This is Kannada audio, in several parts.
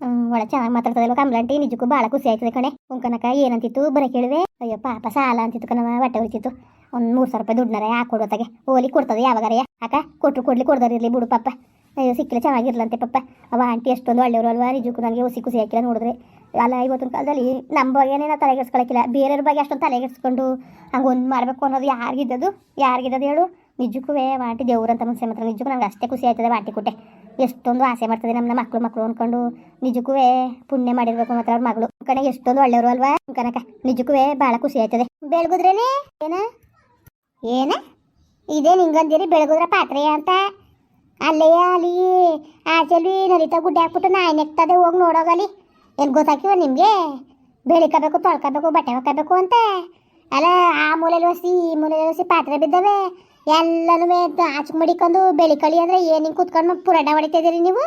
ಒಳ್ಳೆ ಚೆನ್ನಾಗಿ ಮಾತಾಡ್ತದಲ್ಲ ಕಂಬ್ಲಂಟಿ ನಿಜಕ್ಕೂ ಭಾಳ ಖುಷಿ ಆಯ್ತದೆ ಕಣೆ. ಉಂಕನಕ ಏನಂತಿತ್ತು? ಬರ ಕೇಳಿದೆ. ಅಯ್ಯೋ ಪಾಪ ಸಾಲ ಅಂತಿತ್ತು ಕಣವ ಬಟ್ಟೆ ಉಳಿತಿತ್ತು ಒಂದು ಮೂರು ಸಾವಿರ ರೂಪಾಯಿ ದುಡ್ಡನಾರ ಯಾಕೆ ಕೊಡೋತಾಗೆ. ಓಲಿ ಕೊಡ್ತದೆ ಯಾವಾಗಾರ ಅಕ್ಕ, ಕೊಟ್ರು ಕೊಡ್ಲಿ ಕೊಡ್ದಾರಿರ್ಲಿ ಬಿಡು ಪಾಪ. ಅಯ್ಯೋ, ಸಿಕ್ಕಿಲ್ಲ, ಚೆನ್ನಾಗಿರ್ಲಂತೆ ಪಪ್ಪ ಅವ ಆಂಟಿ ಎಷ್ಟೊಂದು ಒಳ್ಳೆಯವರು ಅಲ್ವಾ? ನಿಜಕ್ಕೂ ನನಗೆ ಹುಸಿ ಖುಷಿ ಹಾಕಿಲ್ಲ ನೋಡಿದ್ರೆ. ಅಲ್ಲ, ಇವತ್ತಿನ ಕಾಲದಲ್ಲಿ ನಮ್ಮ ಬಗ್ಗೆನೇ ನಾವು ತಲೆಗೆಡ್ಸ್ಕೊಳಕ್ಕಿಲ್ಲ ಬೇರೆಯವ್ರ ಬಗ್ಗೆ ಅಷ್ಟೊಂದು ತಲೆಗೆಡ್ಸ್ಕೊಂಡು ಹಂಗೆ ಒಂದು ಮಾಡಬೇಕು ಅನ್ನೋದು ಯಾರಿಗಿದ್ದದು ಯಾರಿಗಿದ್ದದು ಹೇಳು. ನಿಜಕ್ಕೂ ಆಂಟಿ ದೇವ್ರಂತ ಮನುಷ್ಯ ಮಾತ್ರ. ನಿಜಕ್ಕೂ ನನಗೆ ಅಷ್ಟೇ ಖುಷಿ ಆಯ್ತದೆ ಬಾಂಟಿ ಕೊಟ್ಟೆ ಎಷ್ಟೊಂದು ಆಸೆ ಮಾಡ್ತದೆ ನಮ್ಮ ಮಕ್ಕಳು ಮಕ್ಕಳು ಅನ್ಕೊಂಡು. ನಿಜಕ್ಕೂ ಪುಣ್ಯ ಮಾಡಿರ್ಬೇಕು ಮಾತ್ರ ಅವ್ರ ಮಗಳು. ಎಷ್ಟೊಂದು ಒಳ್ಳೆಯವರು ಅಲ್ವಾ? ಕನಕ ನಿಜಕ್ಕೂ ಭಾಳ ಖುಷಿ ಆಯ್ತದೆ. ಬೆಳಗುದ್ರೇನೆ ಏನ? ಏನ? ಇದೇ ನಿಂಗಂದಿರಿ ಬೆಳಗುದ್ರ ಪಾತ್ರೆ ಅಂತ? ಅಲ್ಲೇ ಅಲ್ಲಿ ಆಚೆಲಿ ನರಿತಾ ಗುಡ್ಡೆ ಹಾಕ್ಬಿಟ್ಟು ನಾಯಿ ನೆಕ್ತದೆ, ಹೋಗಿ ನೋಡೋಗಲಿ ಏನು ಗೊತ್ತಾಕಿವ ನಿಮಗೆ? ಬೆಳಿಕಬೇಕು ತೊಳ್ಕೋಬೇಕು, ಬಟ್ಟೆ ಹಾಕಬೇಕು ಅಂತ. ಅಲ್ಲ, ಆ ಮೂಲೆಯಲ್ಲಿ ಒಸಿ, ಈ ಮೂಲೆಯಲ್ಲಿ ಪಾತ್ರೆ ಬಿದ್ದವೆ. ಎಲ್ಲನೂ ಆಚೆ ಮಡಿಕೊಂಡು ಬೆಳಿಕಳಿ ಅಂದ್ರೆ ಏನು ಹಿಂಗೆ ಕುತ್ಕೊಂಡು ಪುರಾಣ ಹೊಡಿತಾ ನೀವು?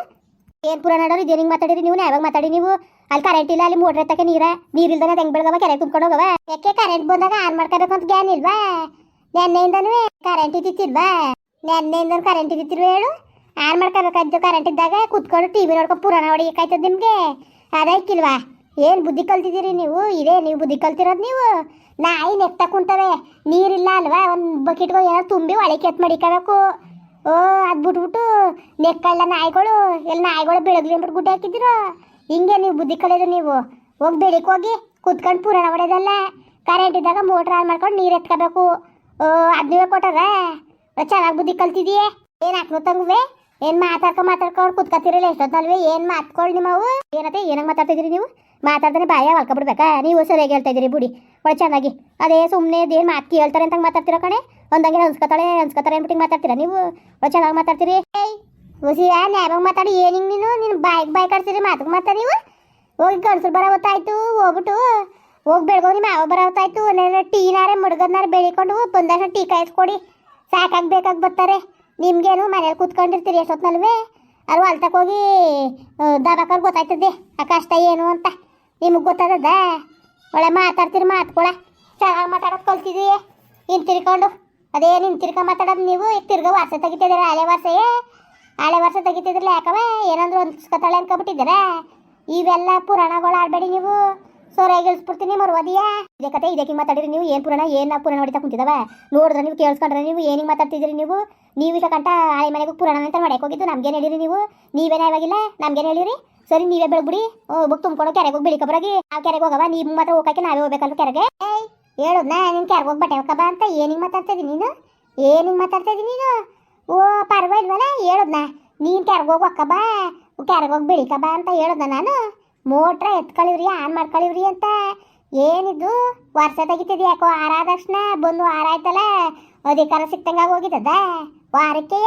ಏನು ಪುರಾಣ ಆಡೋರು ಇದೇನು ಹಿಂಗೆ ಮಾತಾಡಿರಿ ನೀವು? ಯಾವಾಗ ಮಾತಾಡಿ ನೀವು? ಅಲ್ಲಿ ಕರೆಂಟ್ ಇಲ್ಲ, ಅಲ್ಲಿ ಮೋಟ್ರ್ ಎತ್ತಕ್ಕೆ ನೀರ. ನೀರಿಲ್ದಾಗ ಹೆಂಗೆ ಬೆಳಗವ ಕೆರೆ ತುಂಬ್ಕೊಂಡು ಹೋಗವ? ಯಾಕೆ ಕರೆಂಟ್ ಬಂದಾಗ ಆನ್ ಮಾಡ್ಕೋಬೇಕು ಅಂತ ಗ್ಯಾನ್ ಇಲ್ವಾ? ನೆನ್ನೆಯಿಂದನೂ ಕರೆಂಟ್ ಇದ್ದಿತ್ತಿಲ್ವಾ? ನೆನ್ನೆಯಿಂದ ಕರೆಂಟ್ ಇದ್ದಿತ್ತಿಲ್ವ ಹೇಳು? ಆನ್ ಮಾಡ್ಕೋಬೇಕಾಯ್ತು ಕರೆಂಟ್ ಇದ್ದಾಗ ಕುತ್ಕೊಂಡು ಟಿವಿ ನೋಡ್ಕೊಂಡು ಪುರಾಣ ಹೊಡಿಯಕ್ಕಾಯ್ತದ ನಿಮಗೆ? ಅದಕ್ಕಿಲ್ವಾ ಏನು ಬುದ್ಧಿ ಕಲ್ತಿದ್ದೀರಿ ನೀವು? ಇದೇ ನೀವು ಬುದ್ಧಿ ಕಲ್ತಿರೋದು ನೀವು? ನಾಯಿ ನೆಕ್ತ ಕುಂತವೆ? ನೀರಿಲ್ಲ ಅಲ್ವಾ? ಒಂದು ಬಕೆಟ್ಗಳು ಏನಾದ್ರು ತುಂಬಿ ಒಳಗೆ ಎತ್ ಮಡಿಕೋಬೇಕು. ಓ, ಅದು ಬಿಟ್ಬಿಟ್ಟು ನೆಕ್ಕಲ್ಲ ನಾಯಿಗಳು ಎಲ್ಲ ನಾಯಿಗಳು ಬೆಳಗ್ಲಿ ಅಂದ್ಬಿಟ್ಟು ಗುಡ್ಡೆ ಹಾಕಿದ್ದೀರೋ? ಹಿಂಗೆ ನೀವು ಬುದ್ಧಿ ಕಲಿಯೋದು ನೀವು. ಹೋಗಿ ಬೆಳಿಗ್ಗೆ ಹೋಗಿ, ಕುತ್ಕೊಂಡು ಪುರಾಣ ಹೊಡೆಯೋದಲ್ಲ ಕರೆಂಟ್ ಇದ್ದಾಗ ಮೋಟ್ರ್ ಆನ್ ಮಾಡ್ಕೊಂಡು ನೀರು ಎತ್ಕೋಬೇಕು. ಓ, ಅದು ಕೊಟ್ಟಾರ ಚೆನ್ನಾಗಿ ಬುದ್ಧಿ ಕಲ್ತಿದೀಯ ಏನು ಹಾಕ್ನು ತಂಗುವೆ? ಏನು ಮಾತಾಡ್ಕೊ ಮಾತಾಡ್ಕೊಂಡು ಕುತ್ಕೋತಿರಲ್ಲ ಎಷ್ಟೊತ್ತಲ್ವೇ? ಏನು ಮಾತ್ಕೊಳ್ಳಿ ನಿಮ್ಮವು ಏನತ್ತೆ? ಏನಾಗ ಮಾತಾಡ್ತಿದ್ದೀರಿ ನೀವು? ಮಾತಾಡ್ತಾನೆ ಬಾಯ ಹೊಲ್ಕೊಬಿಡ್ಬೇಕಾ? ನೀವು ಸರಿಯಾಗಿ ಹೇಳ್ತಾ ಇದ್ದೀರಿ ಬಿಡಿ. ಒಳ್ಳೆ ಚೆನ್ನಾಗಿ. ಅದೇ ಸುಮ್ಮನೆ ಏನು ಮಾತು ಕೇಳ್ತಾರೆ ಅಂತ ಮಾತಾಡ್ತೀರಾ ಕಣೆ? ಒಂದಂಗೆ ಅನ್ಸ್ಕೊತಾಳೆ ಅನ್ಸ್ಕೊತಾರೆ ಅಂದ್ಬಿಟ್ಟು ಮಾತಾಡ್ತೀರಾ ನೀವು? ಒಳ್ಳೆ ಚೆನ್ನಾಗಿ ಮಾತಾಡ್ತೀರಿ? ಏಯ್, ಉಸಿರ ನ್ಯಾಯವಾಗಿ ಮಾತಾಡಿ, ಏನು ನೀನು? ನಿನ್ನ ಬಾಯಿಗೆ ಬಾಯ್ ಕಟ್ತೀರಿ ಮಾತಕ್ಕೆ ಮಾತಾಡಿ ನೀವು? ಹೋಗಿ ಗಂಡಸರು ಬರೋ ಹೊತ್ತಾಯ್ತು, ಹೋಗ್ಬಿಟ್ಟು ಹೋಗಿ ಬೆಳಗೋ ನಿಮ್ಮ ಮಾವ ಬರ ಹೊತ್ತಾಯ್ತು. ಟೀನಾರೆ ಮುಡ್ಗದ್ನಾರೆ ಬೆಳಿಕೊಂಡು ಬಂದಾಗ ಟೀ ಕಾಯಿಸ್ಕೊಡಿ. ಸಾಕಾಗಿ ಬೇಕಾಗಿ ಬರ್ತಾರೆ. ನಿಮಗೇನು ಮನೇಲಿ ಕೂತ್ಕೊಂಡಿರ್ತೀರಿ ಎಷ್ಟೊತ್ತಿನಲ್ವೇ ಅಲ್ಲಿ ಹೊಲ್ತಕ್ಕೆ ಹೋಗಿ ಗೊತ್ತಾಯ್ತದೆ. ಆ ಕಷ್ಟ ಏನು ಅಂತ. ನಿಮಗೆ ಗೊತ್ತಾಗದ ಒಳ್ಳೆ ಮಾತಾಡ್ತೀರಿ, ಮಾತ್ಕೊಳ. ಚೆನ್ನಾಗಿ ಮಾತಾಡೋದು ಕಲ್ತಿದ್ದೀವಿ ಹಿಂತಿರ್ಕೊಂಡು ಅದೇ ಹಿಂತಿರ್ಕೊಂಡು ಮಾತಾಡೋದು ನೀವು, ಈಗ ತಿರ್ಗ ವರ್ಷ ತೆಗಿತಿದ್ದೀರ? ಹಳೆ ವರ್ಷಯೇ ಹಳೆ ವರ್ಷ ತೆಗಿತಿದ್ರಲ್ಲ ಯಾಕವೇ ಏನಂದ್ರೆ ಹೊಂದ್ಸ್ಕೊತಾಳೆ ಅನ್ಕೊಬಿಟ್ಟಿದ್ದೀರ? ಇವೆಲ್ಲ ಪುರಾಣಗಳು ಆಡಬೇಡಿ ನೀವು. ಸೊರಾಗಿ ಇಳಿಸ್ಬಿಡ್ತೀನಿ, ಮರುವದಿಯಾ. ಇದೇ ಕತೆ ಇದಕ್ಕೆ ಮಾತಾಡಿರಿ ನೀವು. ಏನು ಪುರಾಣ, ಏನು ನಾವು ಪುರಾಣ ಹೊಡಿತಾ ಕುಂತಿದವ? ನೋಡಿದ್ರೆ ನೀವು ಕೇಳಿಸ್ಕೊಂಡ್ರೆ ನೀವು ಏನಿಗೆ ಮಾತಾಡ್ತಿದ್ದೀರಿ ನೀವು? ನೀವು ಈಗ ಕಂಟ ಹಳೆ ಮನೆಗೆ ಪುರಾಣ ಅಂತ ಮಾಡಕ್ಕೆ ಹೋಗಿದ್ದು ನಮ್ಗೇನು ಹೇಳಿರಿ ನೀವು? ನೀವೇನೇ ಇವಾಗಿಲ್ಲ? ನಮ್ಗೇನು ಹೇಳಿರಿ? ಸರಿ ನೀವೇ ಬೆಳಗ್ಬಿಡಿ ಹೋಗ್ಬೇಕು ತುಂಬ್ಕೊಂಡು ಕೆರೆಗೆ ಹೋಗಿ ಬರಗಿ ಆ ಕೆರೆಗೆ ಹೋಗವ ನೀವು ಮಾತ್ರ ಹೋಗಕ್ಕೆ ನಾವೇ ಹೋಗ್ಬೇಕಲ್ಲ ಕೆರೆಗೆ? ಏಯ್ ಹೇಳುದ್ನ ನಿನ್ ಕೆರೆಗೆ ಹೋಗಿ ಬಟ್ಟೆ ಹೋಗಬ ಅಂತ ಏನಿಗೆ ಮಾತಾಡ್ತಾ ಇದೀನಿ ನೀನು? ಏನಿಗೆ ಮಾತಾಡ್ತಾ ಇದೀನಿ ನೀನು? ಓ ಪರವಾಗಿಲ್ವಲ್ಲ ಹೇಳುದ್ನ. ನೀನು ಕೆರೆಗೆ ಹೋಗಿ ಒಕ್ಕ ಬಾ ಕೆರೆಗೆ ಹೋಗಿ ಬೆಳಿಕ ಬಾ ಅಂತ ಹೇಳುದ್ನ ನಾನು. ಮೋಟ್ರ ಎತ್ಕೊಳ್ಳಿವ್ರಿ ಆನ್ ಮಾಡ್ಕೊಳ್ಳಿವ್ರಿ ಅಂತ. ಏನಿದು? ವರ್ಷ ತೆಗಿತಿದ್ ಯಾಕೋ ಆರಾದಕ್ಷಣ ತಕ್ಷಣ ಬಂದು ಆರಾಯ್ತಲ್ಲ ಅಧಿಕಾರ ಸಿಕ್ತಂಗ ಹೋಗಿದ್ದದ ವಾರಕ್ಕೆ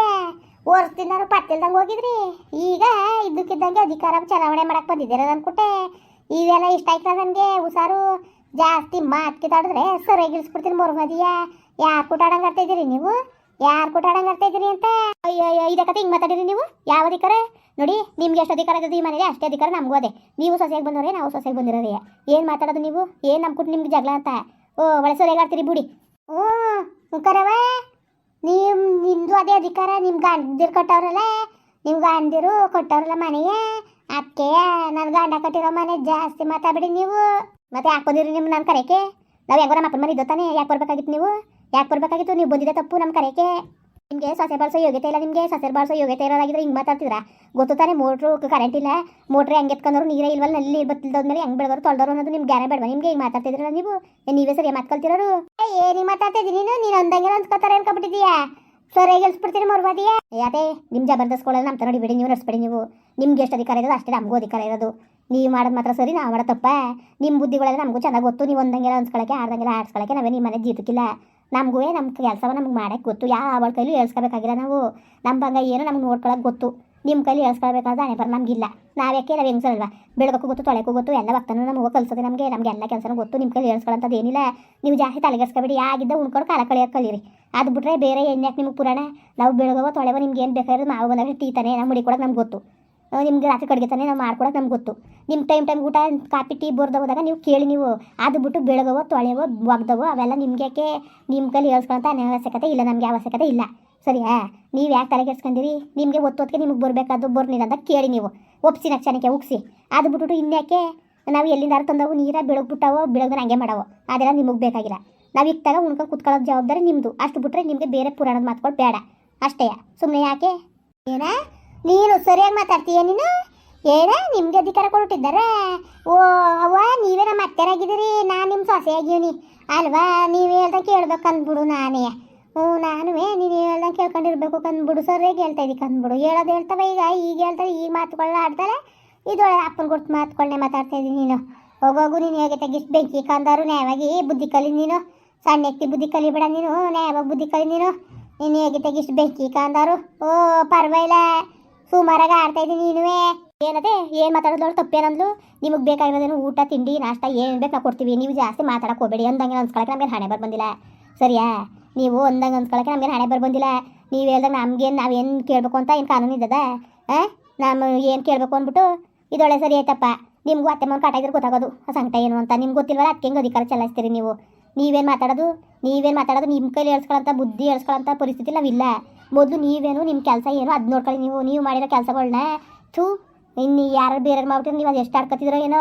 ವರ್ಷದಿಂದ ಪತ್ತಿಲ್ದಂಗೆ ಹೋಗಿದ್ರಿ? ಈಗ ಇದ್ದಕ್ಕಿದ್ದಂಗೆ ಅಧಿಕಾರ ಚಲಾವಣೆ ಮಾಡಕ್ಕೆ ಬಂದಿದ್ದೀರ ಅಂದ್ಕೊಟ್ಟೆ ಇವೆಲ್ಲ ಇಷ್ಟ ಆಯ್ತದ ನನಗೆ? ಹುಷಾರು ಜಾಸ್ತಿ ಮಾತು ಕಿತ್ತಾಡಿದ್ರೆ ಸರಿಯಾಗಿ ಇಳಿಸ್ಬಿಡ್ತೀನಿ ಮೊರ್ಮದಿಯ ಯಾರು ಕೂಟಾಡಂಗೆ ಆಡ್ತಾ ಇದ್ದೀರಿ ನೀವು? ಯಾರು ಕೂಟಾಡಂಗೆ ಆಡ್ತಾ ಇದ್ದೀರಿ ಅಂತ? ಅಯ್ಯೋ ಇದೆ ಕತೆ ಹಿಂಗೆ ಮಾತಾಡಿರಿ ನೀವು? ಯಾವ ಅಧಿಕಾರ? ನೋಡಿ, ನಿಮ್ಗೆ ಎಷ್ಟು ಅಧಿಕಾರ ಇದೆ ಈ ಮನೇಲಿ ಅಷ್ಟೇ ಅಧಿಕಾರ ನಮಗೂ ಅದೇ. ನೀವು ಸೊಸೆಗೆ ಬಂದವ್ರೆ, ನಾವು ಸೊಸೆಗೆ ಬಂದಿರೋರಿ ಏನು ಮಾತಾಡೋದು ನೀವು? ಏನು ನಮ್ಮ ಕೊಟ್ಟು ನಿಮ್ಗೆ ಜಗಳ ಅಂತ? ಓ, ಒಳ್ಳೆ ಸರಿಯಾಗಿ ಆಡ್ತೀರಿ ಬಿಡಿ. ಹ್ಞೂ ಕರವ ನೀವು ನಿಮ್ದು ಅದೇ ಅಧಿಕಾರ ನಿಮ್ಮ ಗಂಡದಿರು ಕೊಟ್ಟವ್ರಲ್ಲ ನಿಮ್ಮ ಗಂಡಿರು ಕೊಟ್ಟವ್ರಲ್ಲ ಮನೆಗೆ, ಅಕ್ಕೆ ನನ್ನ ಗಂಡ ಕಟ್ಟಿರೋ ಮನೆ ಜಾಸ್ತಿ ಮಾತಾಡ್ಬಿಡಿ ನೀವು. ಮತ್ತೆ ಯಾಕೆ ಬಂದಿರಿ ನಿಮ್ಮ ನನ್ನ ಕರೆಕೆ ನಾವು ಹೆಂಗೋ ನಮ್ಮ ಅಪ್ಪನ ಮನೆ ಇದ್ದೋ ತಾನೆ, ಯಾಕೆ ಬರ್ಬೇಕಾಗಿತ್ತು ನೀವು? ಯಾಕೆ ಬರ್ಬೇಕಾಗಿತ್ತು? ನೀವು ಬಂದಿದ್ದೆ ತಪ್ಪು ನಮ್ಮ ಕರೆಯಕ್ಕೆ ನಿಮಗೆ ಸೊಸೆ ಬಾರ್ಸ ಯೋಗ್ಯತೆ ಇಲ್ಲ ನಿಮಗೆ ಸೊಸೆ ಬಾರ್ಸ ಯೋಗ್ಯತೆ ಇರೋದಾಗಿದ್ರೆ ಹಿಂಗೆ ಮಾತಾಡ್ತಿದ್ರ? ಗೊತ್ತು ಮೋಟ್ರು ಕರೆಂಟ್ ಇಲ್ಲ, ಮೋಟ್ರ್ ಹೆಂಗೆ ಎತ್ಕೊಂಡ್ರು ನೀರೇ ಇಲ್ವಲ್ಲ, ನಲ್ಲಿ ಬತ್ತಿಲ್ದೋದ್ಮೇಲೆ ಹೆಂಗೆ ಬೆಳೆದವರು ತೊಳೆದವರು ಅನ್ನೋದು ನಿಮ್ಗೆ ಗ್ಯಾರ ಬೇಡವಾ? ನಿಮ್ಗೆ ಹಿಂಗೆ ಮಾತಾಡ್ತಿದ್ರಲ್ಲ ನೀವು? ನೀವೇ ಸರಿ ಮಾತ್ಕೊಳ್ತಿರೋರು? ಏನಿಗೆ ಮಾತಾಡ್ತಿದ್ದೀನಿ ನೀನು ನೀನು ಅಂದಂಗೆ ಅನ್ಸ್ಕೊತಾರೆ ಅನ್ಕೊಂಡ್ಬಿಟ್ಟಿದ್ಯಾ ಸರಿಯಾಗಿ ಗೆಲ್ಸ್ಬಿಡ್ತೀನಿ ಮರ್ಬೋದಿಯಾ ಯಾತೆ ನಿಮ್ಮ ಜಬರ್ದಸ್ಕೊಳ್ಳೋದು ನಮ್ಮ ತರ ಬಿಡಿ, ನೀವು ನಡೆಸ್ಬೇಡಿ ನೀವು. ನಿಮ್ಗೆ ಎಷ್ಟು ಅಧಿಕಾರ ಇರೋದು, ಅಷ್ಟೇ ನಮಗೂ ಅಧಿಕಾರ ಇರೋದು. ನೀವು ಮಾಡೋದು ಮಾತ್ರ ಸರಿ, ನಾವು ಮಾಡೋ ತಪ್ಪ. ನಿಮ್ಮ ಬುದ್ಧಿಗಳೆಲ್ಲ ನಮಗೂ ಚೆನ್ನಾಗಿ ಗೊತ್ತು, ನೀವು ಒಂದಂಗೆಲ್ಲ ಅನ್ಸ್ಕೊಳಕ್ಕೆ, ಆಡ್ದಂಗೆಲ್ಲ ಆಡ್ಸ್ಕೊಳಕ್ಕೆ ನಾವೇ ನಿಮ್ಮ ಮನೆ ಜೀತಕ್ಕಿಲ್ಲ. ನಮಗೂ ನಮ್ಮ ಕೆಲಸವ ನಮ್ಗೆ ಮಾಡಕ್ಕೆ ಗೊತ್ತು. ಯಾವ ಅವಳ ಕೈಲಿ ಹೇಳ್ಸ್ಕೊಬೇಕಾಗಿಲ್ಲ ನಾವು. ನಮ್ಮ ಬಂಗ ಏನೋ ನಮ್ಗೆ ನೋಡ್ಕೊಳಕ್ಕೆ ಗೊತ್ತು. ನಿಮ್ಮ ಕೈಲಿ ಹೇಳ್ಸ್ಕೊಳ್ಬೇಕಾದ್ರೆ ಹಣೆ ಬರ ನಮಗಿಲ್ಲ ನಾವ್ಯಾಕೆ ನಾವು ಹೆಂಗ್ಸಲ್ವಾ ಬೆಳಗಕ್ಕೂ ಗೊತ್ತು ತೊಳೆಗೂ ಗೊತ್ತು, ಎಲ್ಲ ಭಕ್ತನೂ ನಮಗೆ ಕಲಿಸೋದು ನಮಗೆ. ನಮಗೆ ಎಲ್ಲ ಕೆಲಸನೂ ಗೊತ್ತು. ನಿಮ್ಮ ಕೈಲಿ ಹೇಳ್ಸ್ಕೊಳ್ಳೋಂಥದ್ದು ಏನಿಲ್ಲ. ನೀವು ಜಾಸ್ತಿ ತಲೆಗೆಸ್ಕೊಬೇಡಿ ಆಗಿದ್ದ ಉಣ್ಕೊಂಡು ಕಾಲ ಕಳಿಯೋಕೆ ಕಲೀರಿ. ಅದು ಬಿಟ್ಟರೆ ಬೇರೆ ಎಣ್ಣೆ ನಿಮಗೆ ಪುರಾಣ? ನಾವು ಬೆಳಗವ, ತೊಳೆವ ನಿಮ್ಗೆ ಏನು ಬೇಕಾದ್ರೆ ಮಾವು ಬಂದಾಗ ತೀತಾನೆ ನಮ್ಮ ಮುಡಿ ಕೊಡೋಕೆ ನಮ್ಗೆ ಗೊತ್ತು. ನಿಮ್ಗೆ ರಾತ್ರಿ ಕಡಿಗೆ ತಾನೆ ನಾವು ಮಾಡ್ಕೊಡೋಕೆ ನಮ್ಗೆ ಗೊತ್ತು. ನಿಮ್ಮ ಟೈಮ್ ಟೈಮ್ ಊಟ, ಕಾಪಿ, ಟೀ ಬೋರ್ದ ಹೋದಾಗ ನೀವು ಕೇಳಿ ನೀವು. ಅದು ಬಿಟ್ಟು ಬೆಳಗವೋ ತೊಳೆವೋ ಒಗ್ದವೋ, ಅವೆಲ್ಲ ನಿಮ್ಗೆ ಯಾಕೆ ನಿಮ್ಮ ಕೈಲಿ ಹೇಳ್ಸ್ಕೊಳಂತ ಅವಶ್ಯಕತೆ ಇಲ್ಲ, ನಮಗೆ ಅವಶ್ಯಕತೆ ಇಲ್ಲ. ಸರಿಯಾ? ನೀವು ಯಾಕೆ ತಲೆ ಕೆಡ್ಸ್ಕೊಂಡಿರಿ? ನಿಮಗೆ ಒತ್ತೊತ್ತಿಗೆ ನಿಮಗೆ ಬರಬೇಕಾದ್ದು ಬರ್ನಿಲ್ಲ ಅಂತ ಕೇಳಿ ನೀವು. ಒಪ್ಸಿ ನಕ್ಷಣಕ್ಕೆ ಉಗ್ಸಿ ಅದು ಬಿಟ್ಬಿಟ್ಟು ಇನ್ಯಾಕೆ ನಾವು ಎಲ್ಲಿಂದಾರು ತಂದವು ನೀರ ಬೆಳಗ್ಬಿಟ್ಟವೋ ಬೆಳಗ್ಗೆ ಹಂಗೆ ಮಾಡವೋ, ಅದೆಲ್ಲ ನಿಮಗೆ ಬೇಕಾಗಿಲ್ಲ. ನಾವು ಇತ್ತಾಗ ಉಣ್ಕೊಂಡು ಕುತ್ಕೊಳ್ಳೋದು ಜವಾಬ್ದಾರಿ ನಿಮ್ಮದು ಅಷ್ಟು ಬಿಟ್ರೆ ನಿಮಗೆ ಬೇರೆ ಪುರಾಣದ ಮಾತುಗಳು ಬೇಡ. ಅಷ್ಟೇ. ಸುಮ್ಮನೆ ಯಾಕೆ? ಏನ? ನೀನು ಸರಿಯಾಗಿ ಮಾತಾಡ್ತೀಯ ನೀನು? ಏನ, ನಿಮ್ಗೆ ಅಧಿಕಾರ ಕೊಟ್ಟಿದ್ದಾರೆ ಓ, ಅವ್ವ, ನೀವೇ ನಮ್ಮ ಅತ್ತೆರಾಗಿದ್ದೀರಿ. ನಾನು ನಿಮ್ಮ ಸೊಸೆ ಅಲ್ವಾ, ನೀವು ಹೇಳ್ದಂಗೆ ಕೇಳ್ಬೇಕು ಅಂದ್ಬಿಡು ನಾನೇ. ಹ್ಞೂ, ನಾನುವೇ ನೀನು ಹೇಳ್ದಂಗೆ ಕೇಳ್ಕೊಂಡಿರ್ಬೇಕು ಕಂದ್ಬಿಡು. ಸರಿಯಾಗಿ ಹೇಳ್ತಾ ಇದ್ದೀವಿ ಕಂದ್ಬಿಡು. ಹೇಳೋದು ಹೇಳ್ತವೆ ಈಗ ಈಗ ಹೇಳ್ತಾರೆ ಈಗ ಮಾತುಗಳನ್ನ ಆಡ್ತಾರೆ ಇದೊಳಗೆ ಅಪ್ಪನ ಕೊಟ್ಟು ಮಾತುಗಳನ್ನೇ ಮಾತಾಡ್ತಾ ಇದ್ದೀನಿ ನೀನು. ಹೋಗೋಗು ನೀನು ಹೇಗೆ ತೆಗಿಸ್ ಬೆಂಕಿ ಕಂದಾರು, ನ್ಯಾಯವಾಗಿ ಬುದ್ಧಿ ಕಲಿ ನೀನು. ಸಣ್ಣ ಎತ್ತಿ ಬುದ್ಧಿ ಕಲಿಬೇಡ ನೀನು, ನ್ಯಾಯವಾಗಿ ಬುದ್ಧಿ ಕಲಿ ನೀನು. ನೀನು ಹೇಗೆ ತೆಗಿಸ್ ಬೆಂಕಿ ಕಂದಾರು? ಓ, ಪರವಾಗಿಲ್ಲ. ಸುಮಾರಾಗ ಆಡ್ತಾ ಇದ್ದೀನಿ ನೀನುವೇ. ಏನದೇ? ಏನು ಮಾತಾಡೋದು ತಪ್ಪೇನಂದ್ಲು ನಿಮಗೆ ಬೇಕಾಗಿರೋದೇನು ಊಟ, ತಿಂಡಿ, ನಾಷ್ಟ, ಏನು ಬೇಕು ನಾವು ಕೊಡ್ತೀವಿ. ನೀವು ಜಾಸ್ತಿ ಮಾತಾಡಕ್ಕೆ ಹೋಗಬೇಡಿ. ಅಂದಂಗೆ ಅನ್ಸ್ಕೊಳಕ್ಕೆ ನಮಗೆ ಹಣೆ ಬರ್ ಬಂದಿಲ್ಲ ಸರಿಯಾ? ನೀವು ಅಂದಂಗೆ ಅನ್ಸ್ಕೊಳಕ್ಕೆ ನಮಗೆ ಹಣೆ ಬರ್ ಬಂದಿಲ್ಲ ನೀವು ಹೇಳ್ದಾಗ ನಾವು ನಾವೇನು ಕೇಳಬೇಕು ಅಂತ ಏನು ಕಾನೂನು ಇದ್ದದ? ಹಾಂ ನಮ್ಮ ಏನು ಕೇಳಬೇಕು ಅಂದ್ಬಿಟ್ಟು, ಇದೊಳ್ಳೆ ಸರಿ ಆಯ್ತಪ್ಪ. ನಿಮ್ಗೂ ಅತ್ತೆ ಮನೆ ಕಾಟ ಗೊತ್ತಾಗೋದು. ಸಂಕಟ ಏನು ಅಂತ. ನಿಮ್ಗೆ ಗೊತ್ತಿಲ್ವಲ್ಲ? ಅದಕ್ಕೆ ಹೆಂಗೆ ಅಧಿಕಾರ ಚಲಾಯಿಸ್ತೀರಿ ನೀವು? ನೀವೇನು ಮಾತಾಡೋದು? ನೀವೇನು ಮಾತಾಡೋದು? ನಿಮ್ಮ ಕೈಲಿ ಹೇಳ್ಸ್ಕೊಳ್ಳೋಂಥ ಬುದ್ಧಿ ಹೇಳ್ಸ್ಕೊಳ್ಳೋಂಥ ಪರಿಸ್ಥಿತಿ ನಾವಿಲ್ಲ. ಮೊದಲು ನೀವೇನು ನಿಮ್ಮ ಕೆಲಸ ಏನು? ಅದು ನೋಡ್ಕೊಳ್ಳಿ ನೀವು. ನೀವು ಮಾಡಿರೋ ಕೆಲಸಗಳನ್ನ ಥೂ ಇನ್ನು ಯಾರು ಬೇರೆ ಮಾಡ್ಬಿಟ್ಟು ನೀವು ಅದು ಎಷ್ಟು ಆಡ್ಕೊತಿದ್ರೋ ಏನೋ.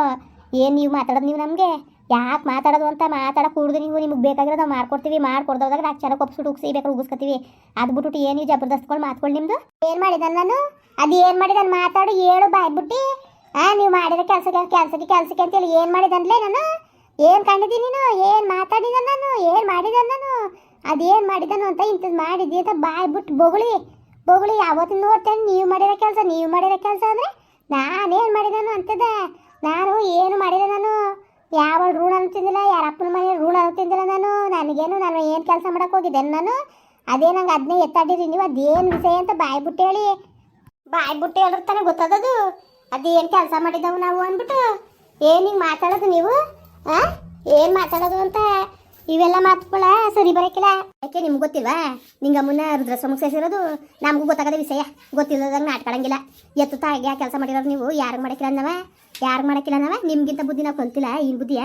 ಏನು ನೀವು ಮಾತಾಡೋದು ನೀವು ನಮಗೆ? ಯಾಕೆ ಮಾತಾಡೋದು ಅಂತ ಮಾತಾಡೋ ಕೂಡಿದ್ರೆ ನೀವು. ನಿಮ್ಗೆ ಬೇಕಾಗಿರೋದು ನಾವು ಮಾಡ್ಕೊಡ್ತೀವಿ. ಮಾಡ್ಕೊಡ್ದಾಗ ನಾವು ಚೆನ್ನಾಗಿ ಒಪ್ಸ್ಬಿಟ್ಟು ಉಗ್ಸಿ ಬೇಕಾದ್ರೆ ಉಗಿಸ್ಕೊತೀವಿ. ಅದು ಬಿಟ್ಬಿಟ್ಟು ಏನು ಜಬರ್ದಸ್ತ್ಗಳು ಮಾತ್ಕೊಂಡು ನಿಮ್ಮದು ಏನು ಮಾಡಿದ ನಾನು? ಅದು ಏನು ಮಾಡಿದಾನೆ? ಮಾತಾಡು, ಹೇಳು, ಬಾಯ್ಬಿಟ್ಟು. ಆ, ನೀವು ಮಾಡಿರೋ ಕೆಲಸಕ್ಕೆ ಕೆಲಸಕ್ಕೆ ಕೆಲಸಕ್ಕೆ ಅಂತೇಳಿ ಏನು ಮಾಡಿದನ್ಲೇ ನಾನು? ಏನು ಕಂಡಿದ್ದೀನಿ ನೀನು? ಏನು ಮಾತಾಡಿದ ನಾನು? ಏನು ಮಾಡಿದ ನಾನು? ಅದೇನು ಮಾಡಿದನು ಅಂತ ಇಂಥದ್ದು ಮಾಡಿದ್ದಿ ಅಂತ ಬಾಯ್ಬಿಟ್ಟು ಬೊಗಳಿ ಬೊಗಳಿ ಯಾವತ್ತಿನ ನೋಡ್ತೇನೆ? ನೀವು ಮಾಡಿರೋ ಕೆಲಸ, ನೀವು ಮಾಡಿರೋ ಕೆಲಸ ಅಂದರೆ ನಾನೇನು ಮಾಡಿದನು ಅಂತದ? ನಾನು ಏನು ಮಾಡಿದೆ ನಾನು. ಯಾವ ಋಣ ತಿಂದಿಲ್ಲ, ಯಾರ ಅಪ್ಪನ ಮನೆ ಋಣ ತಿಂದಿಲ್ಲ ನಾನು. ನನಗೇನು, ನಾನು ಏನು ಕೆಲಸ ಮಾಡೋಕೆ ಹೋಗಿದ್ದೆ ನಾನು? ಅದೇ ನಂಗೆ ಅದನ್ನೇ ಎತ್ತಾಡಿರಿ, ನೀವು ಅದೇನು ವಿಷಯ ಅಂತ ಬಾಯ್ಬಿಟ್ಟು ಹೇಳಿ. ಬಾಯ್ಬಿಟ್ಟು ಹೇಳಿದ್ರೆ ತಾನೇ ಗೊತ್ತದದು? ಅದೇನು ಕೆಲಸ ಮಾಡಿದ್ದವು ನಾವು ಅಂದ್ಬಿಟ್ಟು? ಏನು ಹಿಂಗೆ ಮಾತಾಡೋದು ನೀವು ಹಾಂ ಏನು ಮಾತಾಡೋದು ಅಂತ ಇವೆಲ್ಲ ಮಾತುಗಳ ಸರಿ ಬರಕಿಲ್ಲ. ಯಾಕೆ ನಿಮ್ಗೆ ಗೊತ್ತಿಲ್ವಾ? ನಿಂಗೆ ಮುನ್ನ ರುದ್ರಸ್ವಾಮಿಗೆ ಇರೋದು ನಮಗೂ ಗೊತ್ತಾಗದ ವಿಷಯ. ಗೊತ್ತಿಲ್ಲದಂಗೆ ನಾಟ್ಕೊಳಂಗಿಲ್ಲ ಎತ್ತು ತಾಯಿಗೆ ಕೆಲಸ ಮಾಡಿರೋರು ನೀವು ಯಾರಿಗೆ ಮಾಡಕ್ಕಿಲ್ಲ ಅನ್ನವ? ಯಾರಿಗೆ ಮಾಡಕ್ಕಿಲ್ಲ ಅನ್ನವ? ನಿಮ್ಗಿಂತ ಬುದ್ಧಿ ನಾವು ಕಲ್ತಿಲ್ಲ ಈ ಬುದ್ಧಿಯ?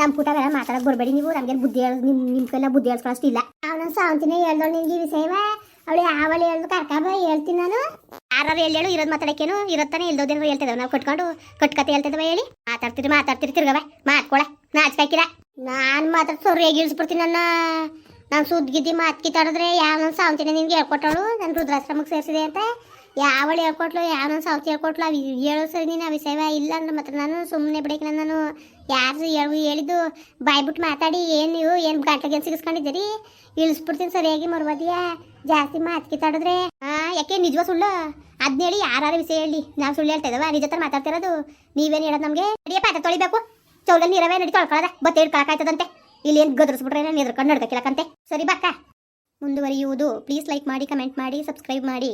ನಮ್ಮ ಪುಟವೆಲ್ಲ ಮಾತಾಡಕ್ಕೆ ಬರಬೇಡಿ ನೀವು. ನಮ್ಗೆ ಬುದ್ಧಿ ಹೇಳ ನಿಮ್ಮ ನಿಮ್ಮ ಕೈಲ ಬುದ್ಧಿ ಹೇಳ್ಸ್ಕೊಳ್ಳೋಷ್ಟು ಇಲ್ಲ ಅವನ ಸಾವಂತಿನ ನಿನ್ಗೆ ಈ ವಿಷಯವ? ಅವಳು ಯಾವಳು ಹೇಳ್ದು ಕರ್ಕಬ ಹೇಳ್ತೀನಿ ನಾನು. ಯಾರು ಎಲ್ಲಿ ಹೇಳು, ಇರೋದು ಮಾತಾಡಕ್ಕೇನು? ಇರತ್ತಾನೆ ಇಲ್ದೋದೇನೋ ಹೇಳ್ತಿದ್ದಾವೆ ನಾವು ಕಟ್ಕೊಂಡು ಕಟ್ಕತೆ ಹೇಳ್ತಿದ್ದಾವೆ ಹೇಳಿ? ಮಾತಾಡ್ತೀರಿ ಮಾತಾಡ್ತೀರಿ ತಿರ್ಗವೆ ಮಾತ್ಕೊಳ ನಾಚ್ಕಾಕಿಲ್ಲ. ನಾನು ಮಾತ್ರ ಸೊರ್ಯಾಗಿ ಇಳಿಸ್ಬಿಡ್ತೀನಿ ನನ್ನ. ನಾನು ಸುದ್ದಿಗಿದ್ದಿ ಮಾತು ಕಿತ್ತಾಡಿದ್ರೆ ಯಾವ ನನ್ನ ಸಾವಂತಿನ ನಿನ್ಗೆ ಹೇಳ್ಕೊಟ್ಟಳು? ನಾನು ರುದ್ರಾಶ್ರಮಕ್ಕೆ ಸೇರಿಸಿದೆ ಅಂತ. ಯಾವಳು ಹೇಳ್ಕೊಟ್ಲು, ಯಾವ ನನ್ನ ಸಾವಂತಿ ಹೇಳ್ಕೊಟ್ಲು, ಅವು ಹೇಳೋ ಸರಿ ನೀನು ವಿಷಯವ ಇಲ್ಲ ಅಂದ್ರೆ ಮಾತ್ರ ನಾನು ಸುಮ್ಮನೆ ಬಿಡಕ್ಕೆ ನಾನು ಯಾರು ಹೇಳು, ಹೇಳಿದ್ದು ಬಾಯ್ಬಿಟ್ಟು ಮಾತಾಡಿ, ಏನು ನೀವು, ಏನು ಗಂಟೆಗೆ ಸಿಗಿಸ್ಕೊಂಡಿದ್ದೀರಿ? ಇಳಿಸ್ಬಿಡ್ತೀನಿ ಸರಿಯಾಗಿ ಮರ್ವದಿಯಾ. ಜಾಸ್ತಿ ಮಾತು ಕಿತ್ತಾಡಿದ್ರೆ. ಆ, ಯಾಕೆ ನಿಜವ ಸುಳ್ಳು? ಅದ್ನ ಹೇಳಿ ಯಾರು ವಿಷಯ ಹೇಳಿ? ನಾವು ಸುಳ್ಳು ಹೇಳ್ತಾ ಇದಾವ, ನಿಜ ಮಾತಾಡ್ತಿರೋದು. ನೀವೇನು ಹೇಳೋದು ನಮಗೆ? ಅಡಿಯಪ್ಪ ಪಾತ್ರೆ ತೊಳಿಬೇಕು. ಚೌಲಲ್ಲಿ ನೀರವೇ ನಡಿ ತೊಳ್ಕೊಳ್ಳೋದ ಬತ್ತೆ ಕಳಕಾಯ್ತದಂತೆ ಇಲ್ಲಿ ಏನು ಗದರಿಸ್ಬಿಟ್ರೆ ನಾನು ಎದ್ರಕೊಂಡು ನಡ್ಕಕ್ಕಿಲ್ಲಕಂತೆ ಸರಿ ಬಾಕ್ಕ ಮುಂದುವರಿಯುವುದು. ಪ್ಲೀಸ್ ಲೈಕ್ ಮಾಡಿ ಕಮೆಂಟ್ ಮಾಡಿ ಸಬ್ಸ್ಕ್ರೈಬ್ ಮಾಡಿ.